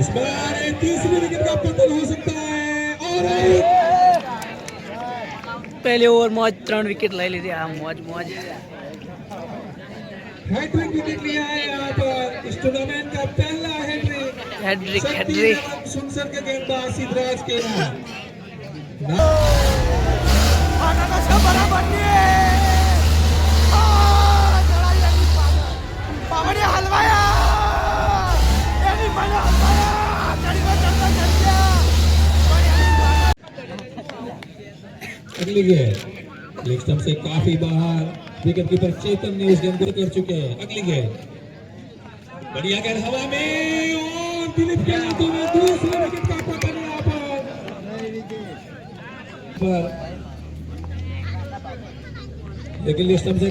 इस बार तीसरी विकेट का पतन हो सकता है। और पहले ओवर मौज त्रण विकेट ले ली आ हाँ, मौज मौज। हैट्रिक विकेट लिया है यहाँ पर इस टूर्नामेंट का पहला हैट्रिक हैट्रिक हैट्रिक सुनसर के गेंदबाज सिद्धराज के गेंद लेग स्टंप से काफ़ी बाहर विकेट कीपर चेतन ने उस गेंद को कर चुके हैं। अगली गेंद। बढ़िया गेंद हवा में दिलीप के हाथों में दूसरे विकेट का पतन यहाँ पर। लेकिन लेग स्टंप से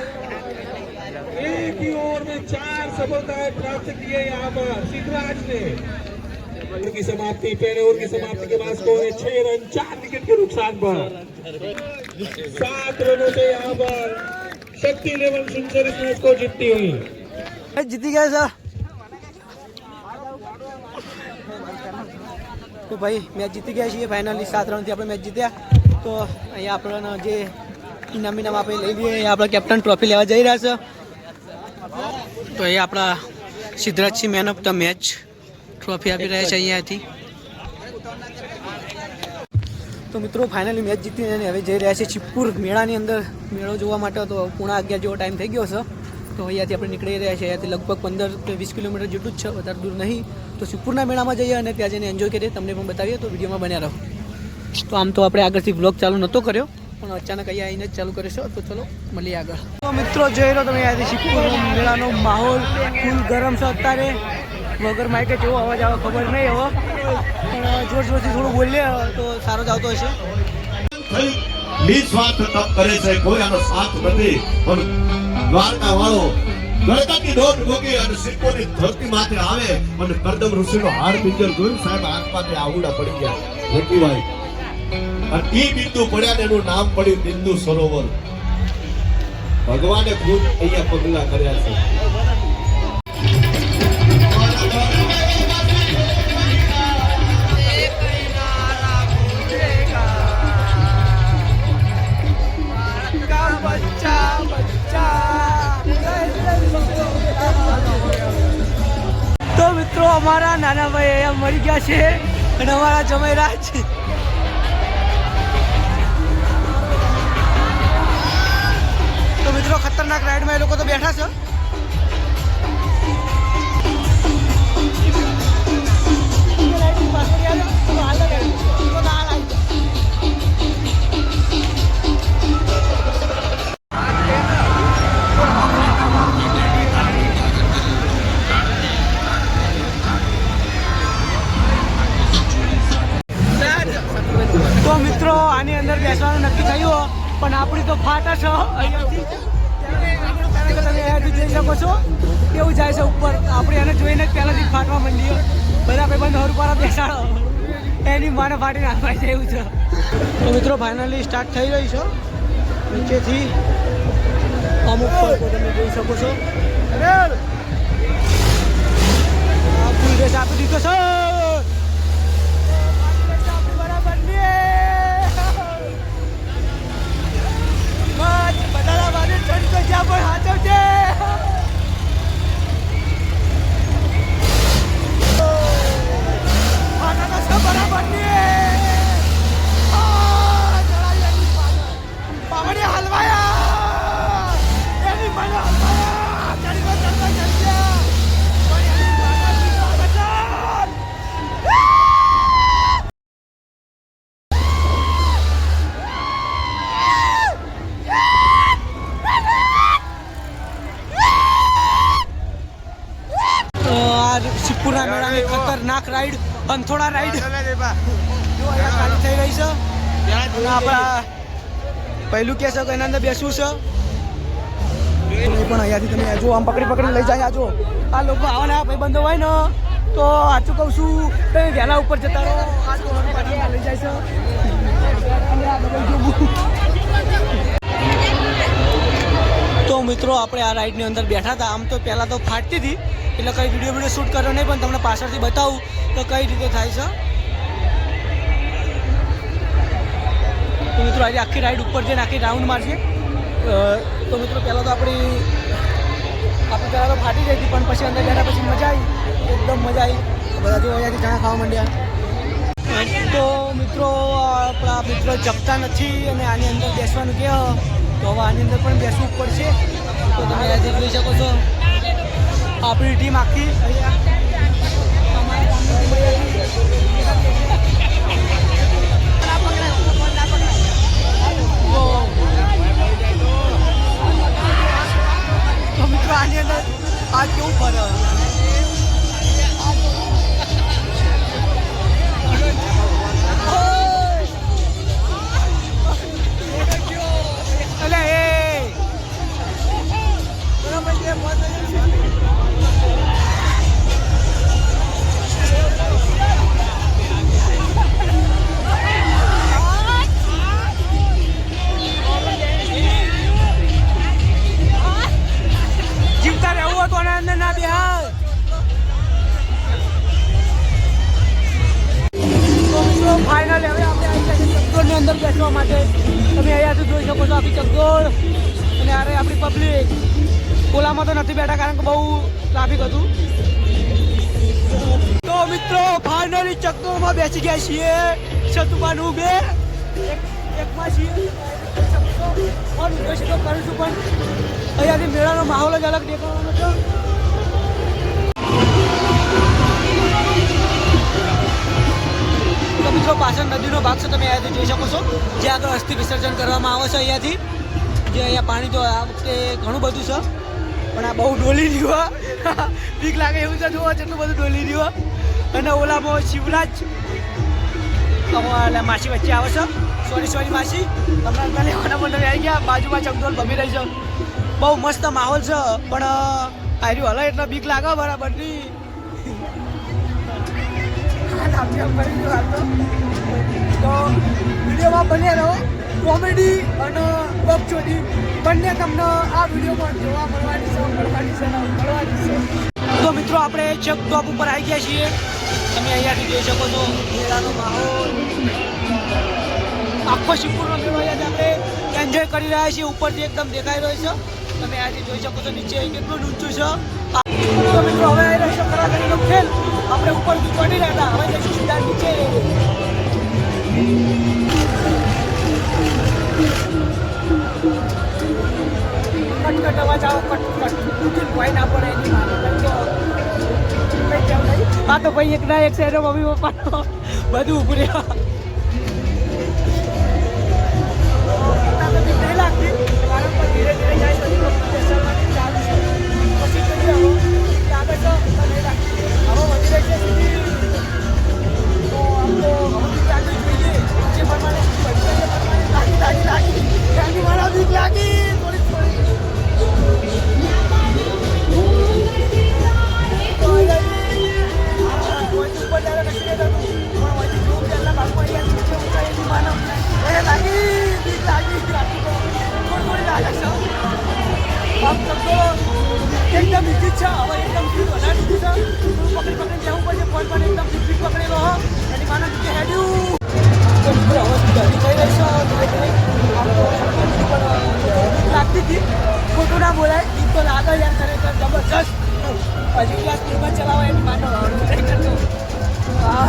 सफलताएं प्राप्त की है यहाँ पर सिद्धराज ने ओवर की समाप्ति पहले ओवर की समाप्ति के बाद स्कोर है छह रन चार विकेट के नुकसान पर सात रनों से यहाँ पर शक्ति लेवल सुनकर इस मैच को जीतती हुई જીતી ગયા સર તો ભાઈ મેચ જીતી ગયા છીએ ફાઇનલી સાત રનથી આપણે મેચ જીત્યા તો અહીંયા આપણને જે ઇનામ ઇનામ આપણે લઈ લઈએ અહીંયા આપણે કેપ્ટન ટ્રોફી લેવા જઈ રહ્યા છે તો એ આપણા Siddhrajsinh man of the match trophy આપી રહ્યા છે અહીંયાથી. તો મિત્રો ફાઇનલી મેચ જીતીને અને હવે જઈ રહ્યા છે ચિપુર મેળાની અંદર. મેળો જોવા માટે તો પૂણા અગિયાર જેવો ટાઈમ થઈ ગયો છે. તો અહીંયાથી આપણે નીકળી રહ્યા છીએ. અહીંયાથી લગભગ પંદર કે વીસ કિલોમીટર જેટલું જ છે, વધારે દૂર નહીં. તો ચિપ્પુરના મેળામાં જઈએ અને ત્યાં જઈને એન્જોય કરીએ. તમને પણ બતાવીએ તો વિડીયોમાં બન્યા રહો. તો આમ તો આપણે આગળથી વ્લોગ ચાલુ નહોતો કર્યો. પણ અચાનક અહીંયા આવીને ચાલુ કરીશું તો ચલો મળીએ આગળ. મિત્રો જોઈ રહ્યો તમે અહીંયાથી શીખવું મેળાનો માહોલ ફૂલ ગરમ છે અત્યારે. વગર માઇકે કેવો અવાજ આવે ખબર નહીં હવે પણ જોર જોરથી થોડું બોલીએ તો સારો જ આવતો હશે. નિસ્વાર્થ તપ કરે છે. કોઈ આનો સાથ નથી. પણ દ્વારકા વાળો ગળકાની દોટ ભોગી અને સિક્કોની ધરતી માથે આવે અને કરદમ ઋષિનો હાર પિંજર જોયું સાહેબ હાથમાંથી આવડા પડી ગયા. લકીભાઈ અને એ બિંદુ પડ્યા ને એનું નામ પડ્યું બિંદુ સરોવર. ભગવાને ખુદ અહીંયા પગલા કર્યા છે. તો મિત્રો, અમારા નાના ભાઈ અહીંયા મરી ગયા છે અને અમારા જમૈરા તો મિત્રો રાઈડમાં એ લોકો તો બેઠા છે. તો મિત્રો, આની અંદર બેસવાનું નક્કી થયું, પણ આપણી તો ફાટા છે અહીંયાથી. તમે જઈ શકો છો. કેવું જાય છે ઉપર. આપણે એને જોઈને પહેલાથી ફાટવા માંડીએ. બધા ભાઈ બંધ હર પર બેસાડો. એની માને ફાટીને હાથમાં જેવું છે. તો મિત્રો ફાઇનલી સ્ટાર્ટ થઈ રહી છે. નીચેથી અમુક તમે જોઈ શકો છો. ફૂલ ડ્રેસ આપી દીધો છે. અંથોડા રાઈડ જો અહીંયા ખાલી થઈ રહી છે. અને આપણા પહેલું કે છે કે એના અંદર બેસવું છે. પણ અહીંયાથી તમે જો આમ પકડી પકડી લઈ જાય આ જો. આ લોકો આવવાના ભાઈ બંધો હોય ને તો સાચું કહું છું તમે વહેલા ઉપર જતા રહો. આ લઈ જાય છે. તો મિત્રો આપણે આ રાઈડની અંદર બેઠા હતા. આમ તો પહેલાં તો ફાટતી હતી, એટલે કંઈ વીડિયો વીડિયો શૂટ કર્યો નહીં, પણ તમને પાછળથી બતાવું તો કઈ રીતે થાય છે. તો મિત્રો આજે આખી રાઈડ ઉપર જઈને આખી રાઉન્ડ મારશે. તો મિત્રો પહેલાં તો આપણી, આપણે પહેલાં તો ફાટી જઈ હતી, પણ પછી અંદર બેઠા પછી મજા આવી. એકદમ મજા આવી. બધા જો અહીંયાથી ચણા ખાવા માંડ્યા. તો મિત્રો આપણા મિત્રો જપતા નથી અને આની અંદર બેસવાનું કે તો હવે આની અંદર પણ બેસવું પડશે. તો તમે આજે જોઈ શકો છો. આપણી ટીમ આખી. તો મિત્રો, આની અંદર આ કેવું ફરે છો અને અરે આપણી પબ્લિક ઓલામાં તો નથી બેઠા કારણ કે બહુ ટ્રાફિક હતું. તો મિત્રો ફાઇનલી ચકડોળમાં બેસી ગયા છીએ. સતુમાનું બે એક એકમાં છીએ. પણ તો કરીશું પણ અહીંયાથી મેળાનો માહોલ જ અલગ દેખાવાનો છે. મિત્રો, પાછળ નદીનો ભાગ છે, તમે અહીંયાથી જોઈ શકો છો. જ્યાં આગળ અસ્થિ વિસર્જન કરવામાં આવે છે અહીંયાથી. જે અહીંયા પાણી તો આ વખતે ઘણું બધું છે. પણ આ બહુ ડોલી રહ્યું. બીક લાગે એવું છે જુઓ જેટલું બધું ડોલી રહ્યું અને ઓલામાં શિવરાજ. એટલે માસી વચ્ચે આવે છે. સોરી સોરી માસી. તમને લેવાના પણ આવી ગયા. બાજુમાં ચકડોળ ભમી રહી છે. બહુ મસ્ત માહોલ છે, પણ આર્યું હલો એટલે બીક લાગે બરાબરની તો વિડીયોમાં બન્યા રહો. કોમેડી અને બકચોદી બંને તમને આ વિડીયોમાં જોવા મળવાની છે મળવાની છે મળવાની છે. તો મિત્રો, આપણે ચેક ટોપ ઉપર આવી ગયા છીએ. તમે અહીંયાથી જોઈ શકો છો, મેળાનો માહોલ. આખો શિવપુરનો મેળો અહીંયાથી આપણે એન્જોય કરી રહ્યા છીએ. ઉપરથી એકદમ દેખાઈ રહ્યો છે. તમે અહીંયાથી જોઈ શકો છો, નીચે કેટલું ઊંચું છે. તો મિત્રો, હવે આવી રહ્યો છે ખરાખરીનો ખેલ. આપણે ઉપરથી ચડી રહ્યા હતા. હવે જઈશું સીધા નીચે. આ તો ભાઈ એક એક સાઈડ મમ્મી પપ્પાનો. બધું ઉભું હંમેશા ધીરે ધીરે લાગતી હતી ખોટું ના બોલાય એ તો લાગે યાર ખરેખર જબરજસ્ત પછી ક્લાસ ટેબલ ચલાવવા એની માટે ટ્રાય હા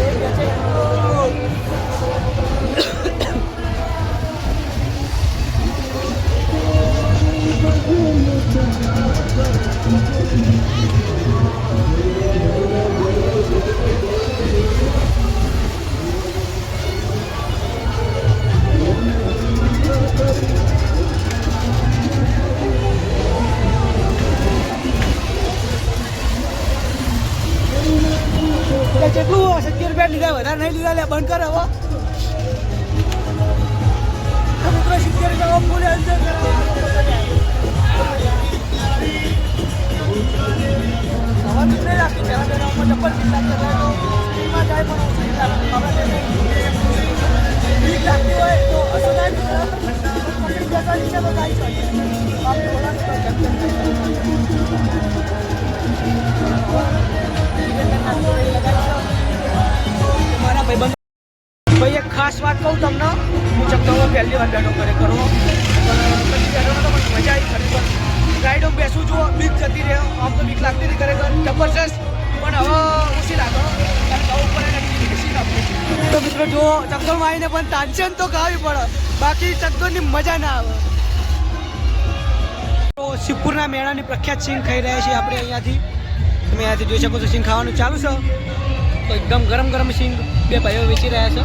એ છે કે છે ટાયર નહીં લીધા લે બંધ કર હવે તો મિત્રો સિત્તેર જવા ફૂલ એન્જોય કરવા હવા તો નહીં લાગતી પહેલા પહેલા ઉપર ચપ્પલ નહીં લાગતા હતા તો સ્કૂલમાં જાય પણ હું સહી લાગતું આપણે બીક લાગતી હોય તો હસો ના મિત્રો મારા ભાઈબંધ. ભાઈ, એક ખાસ વાત કહું તમને. હું ચકદોમાં પહેલી વાર બેઠો કરે કરો પછી મજા આવી ખરેખર. રાઈડો બેસું છું, બીક જતી રહે, આમ તો બીક લાગતી હતી ખરેખર. જબરજસ્ત. પણ હવે ઓછી લાગે તો મિત્રો જો ચકદોરમાં આવીને પણ ટેન્શન તો ખાવી પડે. બાકી ચકદોરની મજા ના આવે. તો શિવપુરના મેળાની પ્રખ્યાત સિંગ ખાઈ રહ્યા છીએ આપણે અહીંયાથી. તમે અહીંયાથી જોઈ શકો છો સિંગ ખાવાનું ચાલુ છે. તો એકદમ ગરમ ગરમ સિંગ બે ભાઈઓ વેચી રહ્યા છે.